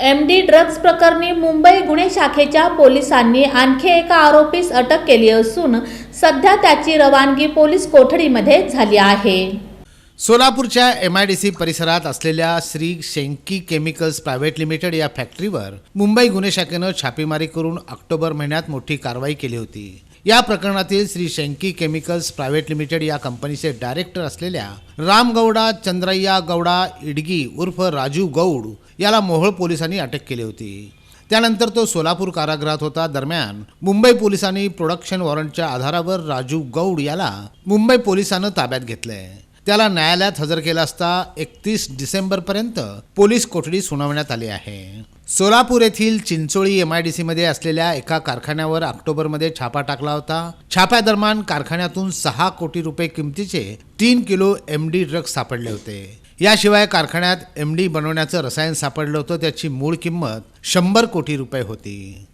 M D drugs प्रकरणी मुंबई गुन्हे शाखेच्या पोलिसांनी आणखी एका आरोपीस अटक केली असून सध्या त्याची रवानगी पोलीस कोठडीमध्ये झाली आहे. सोलापूरच्या एम आय डी सी परिसरात असलेल्या Shri Shenki chemicals private limited या फॅक्टरीवर मुंबई गुन्हे शाखेनं छापेमारी करून ऑक्टोबर महिन्यात मोठी कारवाई केली होती. या प्रकरणातील Shri Shenki chemicals private limited या कंपनीचे डायरेक्टर असलेल्या रामगौडा चंद्रय्या गौडा इडगी उर्फ राजू गौड याला मोहोळ पोलिसांनी अटक केली होती. त्यानंतर तो सोलापूर कारागृहात होता. दरम्यान मुंबई पोलिसांनी प्रोडक्शन वॉरंटच्या आधारावर राजू गौड याला मुंबई पोलिसांनं ताब्यात घेतलंय. त्याला न्यायालयात हजर केला असता एकतीस डिसेंबरपर्यंत पोलीस कोठडी सुनावण्यात आली आहे. सोलापूर येथील चिंचोळी एम आय डी सीमध्ये असलेल्या एका कारखान्यावर ऑक्टोबरमध्ये छापा टाकला होता. छाप्यादरम्यान कारखान्यातून सहा कोटी रुपये किमतीचे तीन किलो एम डी ड्रग्ज सापडले होते. याशिवाय कारखान्यात एम डी बनवण्याचं रसायन सापडलं होतं त्याची मूळ किंमत शंभर कोटी रुपये होती.